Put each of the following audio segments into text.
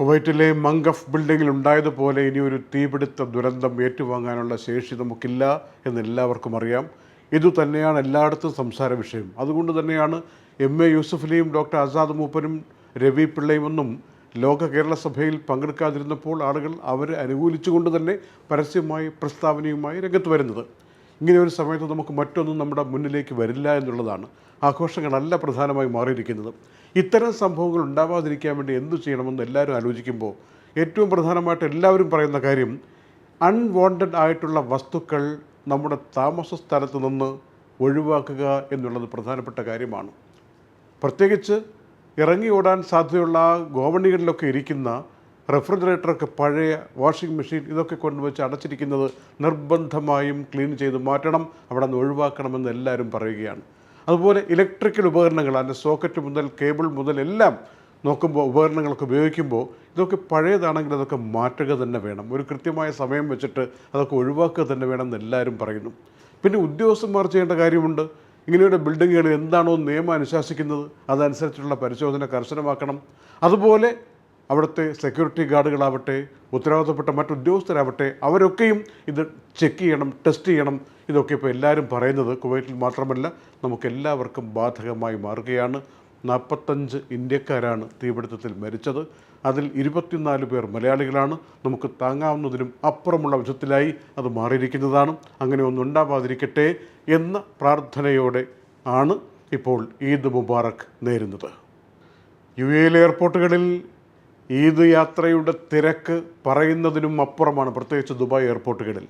കുവൈറ്റിലെ മങ്കഫ് ബിൽഡിങ്ങിൽ ഉണ്ടായതുപോലെ ഇനി ഒരു തീപിടുത്ത ദുരന്തം ഏറ്റുവാങ്ങാനുള്ള ശേഷി നമുക്കില്ല എന്ന് എല്ലാവർക്കും അറിയാം ഇതുതന്നെയാണ് എല്ലായിടത്തും സംസാര വിഷയം. അതുകൊണ്ട് തന്നെയാണ് എം എ യൂസഫലിയും ഡോക്ടർ ആസാദ് മൂപ്പനും രവി പിള്ളയും ഒന്നും ലോക കേരള സഭയിൽ പങ്കെടുക്കാതിരുന്നപ്പോൾ ആളുകൾ അവരെ അനുകൂലിച്ചുകൊണ്ട് തന്നെ പരസ്യമായി പ്രസ്താവനയുമായി രംഗത്ത് വരുന്നത്. ഇങ്ങനെ ഒരു സമയത്ത് നമുക്ക് മറ്റൊന്നും നമ്മുടെ മുന്നിലേക്ക് വരില്ല എന്നുള്ളതാണ് ആഘോഷങ്ങളല്ല പ്രധാനമായി മാറിയിരിക്കുന്നത്. ഇത്തരം സംഭവങ്ങൾ ഉണ്ടാവാതിരിക്കാൻ വേണ്ടി എന്തു ചെയ്യണമെന്ന് എല്ലാവരും ആലോചിക്കുമ്പോൾ ഏറ്റവും പ്രധാനമായിട്ട് എല്ലാവരും പറയുന്ന കാര്യം അൺവാണ്ടഡ് ആയിട്ടുള്ള വസ്തുക്കൾ നമ്മുടെ താമസ സ്ഥലത്ത് നിന്ന് ഒഴിവാക്കുക എന്നുള്ളത് പ്രധാനപ്പെട്ട കാര്യമാണ്. പ്രത്യേകിച്ച് ഇറങ്ങി ഓടാൻ സാധ്യതയുള്ള ഗോവണികളിലൊക്കെ ഇരിക്കുന്ന റെഫ്രിജറേറ്ററൊക്കെ പഴയ വാഷിംഗ് മെഷീൻ ഇതൊക്കെ കൊണ്ടുവച്ച് അടച്ചിരിക്കുന്നത് നിർബന്ധമായും ക്ലീൻ ചെയ്ത് മാറ്റണം അവിടെ നിന്ന് ഒഴിവാക്കണമെന്ന് എല്ലാവരും പറയുകയാണ്. അതുപോലെ ഇലക്ട്രിക്കൽ ഉപകരണങ്ങൾ അതിന്റെ സോക്കറ്റ് മുതൽ കേബിൾ മുതൽ എല്ലാം നോക്കുമ്പോൾ ഉപകരണങ്ങളൊക്കെ ഉപയോഗിക്കുമ്പോൾ ഇതൊക്കെ പഴയതാണെങ്കിൽ അതൊക്കെ മാറ്റുക തന്നെ വേണം. ഒരു കൃത്യമായ സമയം വെച്ചിട്ട് അതൊക്കെ ഒഴിവാക്കുക തന്നെ വേണം എന്ന് എല്ലാവരും പറയുന്നു. പിന്നെ ഉദ്യോഗസ്ഥന്മാർ ചെയ്യേണ്ട കാര്യമുണ്ട്. ഇങ്ങനെയുള്ള ബിൽഡിങ്ങുകൾ എന്താണോ നിയമം അനുശാസിക്കുന്നത് അതനുസരിച്ചുള്ള പരിശോധന കർശനമാക്കണം. അതുപോലെ അവിടുത്തെ സെക്യൂരിറ്റി ഗാർഡുകളാവട്ടെ ഉത്തരവാദിത്തപ്പെട്ട മറ്റു ഉദ്യോഗസ്ഥരാവട്ടെ അവരൊക്കെയും ഇത് ചെക്ക് ചെയ്യണം ടെസ്റ്റ് ചെയ്യണം. ഇതൊക്കെ ഇപ്പോൾ എല്ലാവരും പറയുന്നത് കുവൈറ്റിൽ മാത്രമല്ല നമുക്ക് എല്ലാവർക്കും ബാധകമായി മാറുകയാണ്. നാൽപ്പത്തഞ്ച് ഇന്ത്യക്കാരാണ് തീപിടുത്തത്തിൽ മരിച്ചത്. അതിൽ ഇരുപത്തിനാല് പേർ മലയാളികളാണ്. നമുക്ക് താങ്ങാവുന്നതിനും അപ്പുറമുള്ള വിധത്തിലായി അത് മാറിയിരിക്കുന്നതാണ്. അങ്ങനെ ഒന്നും ഉണ്ടാവാതിരിക്കട്ടെ എന്ന പ്രാർത്ഥനയോടെ ആണ് ഇപ്പോൾ ഈദ് മുബാറക് നേരുന്നത്. യു എയിലെ എയർപോർട്ടുകളിൽ ഈദ് യാത്രയുടെ തിരക്ക് പറയുന്നതിനും അപ്പുറമാണ് പ്രത്യേകിച്ച് ദുബായ് എയർപോർട്ടുകളിൽ.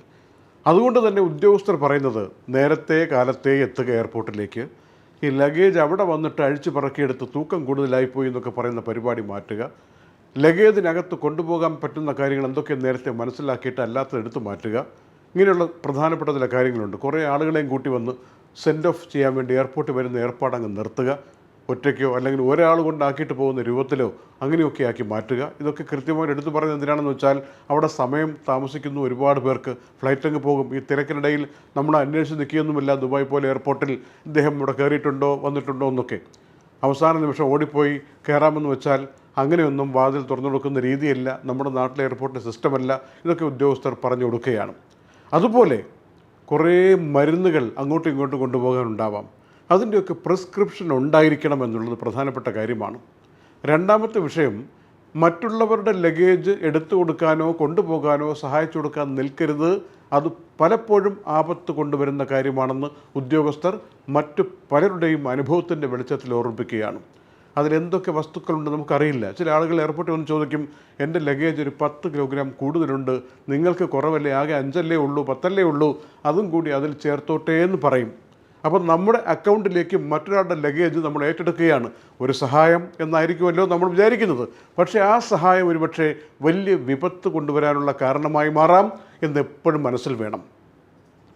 അതുകൊണ്ട് തന്നെ ഉദ്യോഗസ്ഥർ പറയുന്നത് നേരത്തെ കാലത്തെ എത്തുക എയർപോർട്ടിലേക്ക്. ഈ ലഗേജ് അവിടെ വന്നിട്ട് അഴിച്ചു പറക്കിയെടുത്ത് തൂക്കം കൂടുതലായിപ്പോയി എന്നൊക്കെ പറയുന്ന പരിപാടി മാറ്റുക. ലഗേജിനകത്ത് കൊണ്ടുപോകാൻ പറ്റുന്ന കാര്യങ്ങൾ എന്തൊക്കെ നേരത്തെ മനസ്സിലാക്കിയിട്ട് അല്ലാത്തത് എടുത്ത് മാറ്റുക. ഇങ്ങനെയുള്ള പ്രധാനപ്പെട്ട ചില കാര്യങ്ങളുണ്ട്. കുറേ ആളുകളെയും കൂട്ടി വന്ന് സെൻഡ് ഓഫ് ചെയ്യാൻ വേണ്ടി എയർപോർട്ടിൽ വരുന്ന ഏർപ്പാടങ്ങ് നിർത്തുക. ഒറ്റയ്ക്കോ അല്ലെങ്കിൽ ഒരാൾ കൊണ്ടാക്കിയിട്ട് പോകുന്ന രൂപത്തിലോ അങ്ങനെയൊക്കെ ആക്കി മാറ്റുക. ഇതൊക്കെ കൃത്യമായിട്ട് എടുത്തു പറയുന്നത് എന്തിനാണെന്ന് വെച്ചാൽ അവിടെ സമയം താമസിക്കുന്ന ഒരുപാട് പേർക്ക് ഫ്ലൈറ്റ് അങ്ങ് പോകും. ഈ തിരക്കിനിടയിൽ നമ്മൾ അന്വേഷിച്ച് നിൽക്കുകയൊന്നുമില്ല. ദുബായ് പോലെ എയർപോർട്ടിൽ ഇദ്ദേഹം ഇവിടെ കയറിയിട്ടുണ്ടോ വന്നിട്ടുണ്ടോ എന്നൊക്കെ. അവസാന നിമിഷം ഓടിപ്പോയി കയറാമെന്ന് വെച്ചാൽ അങ്ങനെയൊന്നും വാതിൽ തുറന്നു കൊടുക്കുന്ന രീതിയല്ല. നമ്മുടെ നാട്ടിലെ എയർപോർട്ടിന്റെ സിസ്റ്റമല്ല ഇതൊക്കെ ഉദ്യോഗസ്ഥർ പറഞ്ഞു കൊടുക്കുകയാണ്. അതുപോലെ കുറേ മരുന്നുകൾ അങ്ങോട്ടും ഇങ്ങോട്ടും കൊണ്ടുപോകാനുണ്ടാവാം. അതിന്റെയൊക്കെ പ്രിസ്ക്രിപ്ഷൻ ഉണ്ടായിരിക്കണം എന്നുള്ളത് പ്രധാനപ്പെട്ട കാര്യമാണ്. രണ്ടാമത്തെ വിഷയം മറ്റുള്ളവരുടെ ലഗേജ് എടുത്തു കൊടുക്കാനോ കൊണ്ടുപോകാനോ സഹായിച്ചു കൊടുക്കാൻ നിൽക്കരുത്. അത് പലപ്പോഴും ആപത്ത് കൊണ്ടുവരുന്ന കാര്യമാണെന്ന് ഉദ്യോഗസ്ഥർ മറ്റു പലരുടെയും അനുഭവത്തിന്റെ വെളിച്ചത്തിൽ ഓർമ്മിപ്പിക്കുകയാണ്. അതിലെന്തൊക്കെ വസ്തുക്കളുണ്ട് നമുക്കറിയില്ല. ചില ആളുകൾ എയർപോർട്ടിൽ വന്ന് ചോദിക്കും എന്റെ ലഗേജ് ഒരു പത്ത് കിലോഗ്രാം കൂടുതലുണ്ട്. നിങ്ങൾക്ക് കുറവല്ലേ? ആകെ അഞ്ചല്ലേ ഉള്ളൂ പത്തല്ലേ ഉള്ളൂ? അതും കൂടി അതിൽ ചേർത്തോട്ടേ എന്ന് പറയും. അപ്പോൾ നമ്മുടെ അക്കൗണ്ടിലേക്ക് മറ്റൊരാളുടെ ലഗേജ് നമ്മൾ ഏറ്റെടുക്കുകയാണ്. ഒരു സഹായം എന്നായിരിക്കുമല്ലോ നമ്മൾ വിചാരിക്കുന്നത്. പക്ഷേ ആ സഹായം ഒരുപക്ഷെ വലിയ വിപത്ത് കൊണ്ടുവരാനുള്ള കാരണമായി മാറാം എന്ന് എപ്പോഴും മനസ്സിൽ വേണം.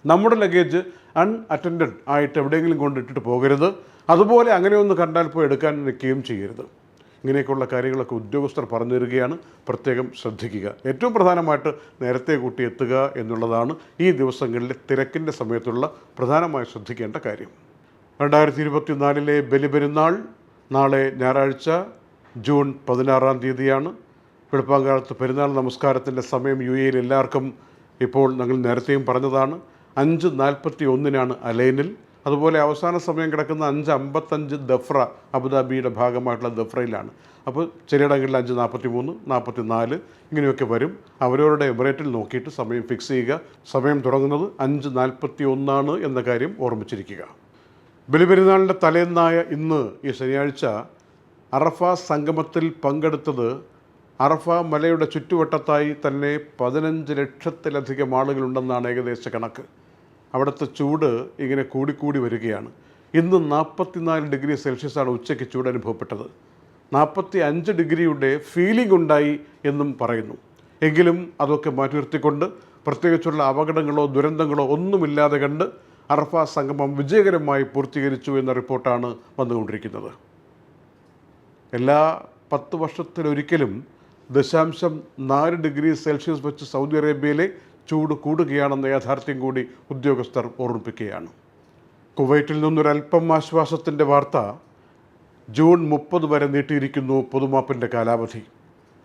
നമ്മുടെ ലഗേജ് അൺ അൺഅറ്റൻഡഡ് ആയിട്ട് എവിടെയെങ്കിലും കൊണ്ടിട്ടിട്ട് പോകരുത്. അതുപോലെ അങ്ങനെയൊന്ന് കണ്ടാൽ പോയി എടുക്കാൻ നിൽക്കുകയും ചെയ്യരുത്. ഇങ്ങനെയൊക്കെയുള്ള കാര്യങ്ങളൊക്കെ ഉദ്യോഗസ്ഥർ പറഞ്ഞു തരികയാണ്. പ്രത്യേകം ശ്രദ്ധിക്കുക. ഏറ്റവും പ്രധാനമായിട്ട് നേരത്തെ കൂട്ടി എത്തുക എന്നുള്ളതാണ് ഈ ദിവസങ്ങളിലെ തിരക്കിന്റെ സമയത്തുള്ള പ്രധാനമായി ശ്രദ്ധിക്കേണ്ട കാര്യം. രണ്ടായിരത്തി ഇരുപത്തിനാലിലെ ബലിപെരുന്നാൾ നാളെ ഞായറാഴ്ച ജൂൺ പതിനാറാം തീയതിയാണ്. വെളുപ്പാങ്കാലത്ത് പെരുന്നാൾ നമസ്കാരത്തിന്റെ സമയം യു എയിൽ എല്ലാവർക്കും ഇപ്പോൾ ഞങ്ങൾ നേരത്തെയും പറഞ്ഞതാണ്. അഞ്ച് നാൽപ്പത്തി ഒന്നിനാണ് അലൈനിൽ. അതുപോലെ അവസാന സമയം കിടക്കുന്ന അഞ്ച് അമ്പത്തഞ്ച് ദഫ്ര അബുദാബിയുടെ ഭാഗമായിട്ടുള്ള ദഫ്രയിലാണ്. അപ്പോൾ ചിലയിടങ്ങളിൽ അഞ്ച് നാൽപ്പത്തി മൂന്ന് നാൽപ്പത്തി നാല് ഇങ്ങനെയൊക്കെ വരും. അവരവരുടെ എമിറേറ്റിൽ നോക്കിയിട്ട് സമയം ഫിക്സ് ചെയ്യുക. സമയം തുടങ്ങുന്നത് അഞ്ച് നാൽപ്പത്തി ഒന്നാണ് എന്ന കാര്യം ഓർമ്മിച്ചിരിക്കുക. ബലിപെരുന്നാളിന്റെ തലേന്നായ ഇന്ന് ഈ ശനിയാഴ്ച അറഫ സംഗമത്തിൽ പങ്കെടുത്തത് അറഫ മലയുടെ ചുറ്റുവട്ടത്തായി തന്നെ പതിനഞ്ച് ലക്ഷത്തിലധികം ആളുകളുണ്ടെന്നാണ് ഏകദേശ കണക്ക്. അവിടുത്തെ ചൂട് ഇങ്ങനെ കൂടിക്കൂടി വരികയാണ്. ഇന്ന് നാൽപ്പത്തിനാല് ഡിഗ്രി സെൽഷ്യസാണ് ഉച്ചയ്ക്ക് ചൂട് അനുഭവപ്പെട്ടത്. നാൽപ്പത്തി അഞ്ച് ഡിഗ്രിയുടെ ഫീലിംഗ് ഉണ്ടായി എന്നും പറയുന്നു. എങ്കിലും അതൊക്കെ മാറ്റി നിർത്തിക്കൊണ്ട് പ്രത്യേകിച്ചുള്ള അപകടങ്ങളോ ദുരന്തങ്ങളോ ഒന്നുമില്ലാതെ കണ്ട് അറഫ സംഗമം വിജയകരമായി പൂർത്തീകരിച്ചു എന്ന റിപ്പോർട്ടാണ് വന്നുകൊണ്ടിരിക്കുന്നത്. എല്ലാ പത്ത് വർഷത്തിലൊരിക്കലും ദശാംശം നാല് ഡിഗ്രി സെൽഷ്യസ് വെച്ച് സൗദി അറേബ്യയിലെ ചൂട് കൂടുകയാണെന്ന യാഥാർത്ഥ്യം കൂടി ഉദ്യോഗസ്ഥർ ഓർമ്മിപ്പിക്കുകയാണ്. കുവൈറ്റിൽ നിന്നൊരല്പം ആശ്വാസത്തിന്റെ വാർത്ത ജൂൺ മുപ്പത് വരെ നീട്ടിയിരിക്കുന്നു പൊതുമാപ്പിന്റെ കാലാവധി.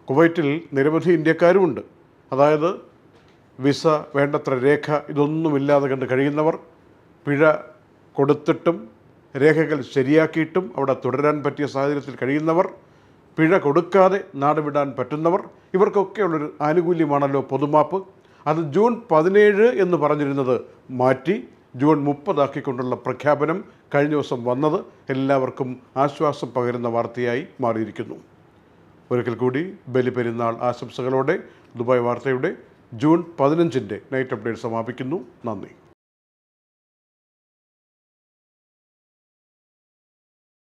കുവൈറ്റിൽ നിരവധി ഇന്ത്യക്കാരുമുണ്ട്. അതായത് വിസ വേണ്ടത്ര രേഖ ഇതൊന്നുമില്ലാതെ കണ്ട് കഴിയുന്നവർ പിഴ കൊടുത്തിട്ടും രേഖകൾ ശരിയാക്കിയിട്ടും അവിടെ തുടരാൻ പറ്റിയ സാഹചര്യത്തിൽ കഴിയുന്നവർ പിഴ കൊടുക്കാതെ നാടുവിടാൻ പറ്റുന്നവർ ഇവർക്കൊക്കെയുള്ളൊരു ആനുകൂല്യമാണല്ലോ പൊതുമാപ്പ്. അത് ജൂൺ പതിനേഴ് എന്ന് പറഞ്ഞിരുന്നത് മാറ്റി ജൂൺ മുപ്പതാക്കിക്കൊണ്ടുള്ള പ്രഖ്യാപനം കഴിഞ്ഞ ദിവസം വന്നത് എല്ലാവർക്കും ആശ്വാസം പകരുന്ന വാർത്തയായി മാറിയിരിക്കുന്നു. ഒരിക്കൽ കൂടി ബലിപെരുന്നാൾ ആശംസകളോടെ ദുബായ് വാർത്തയുടെ ജൂൺ പതിനഞ്ചിന്റെ നൈറ്റ് അപ്ഡേറ്റ് സമാപിക്കുന്നു. നന്ദി.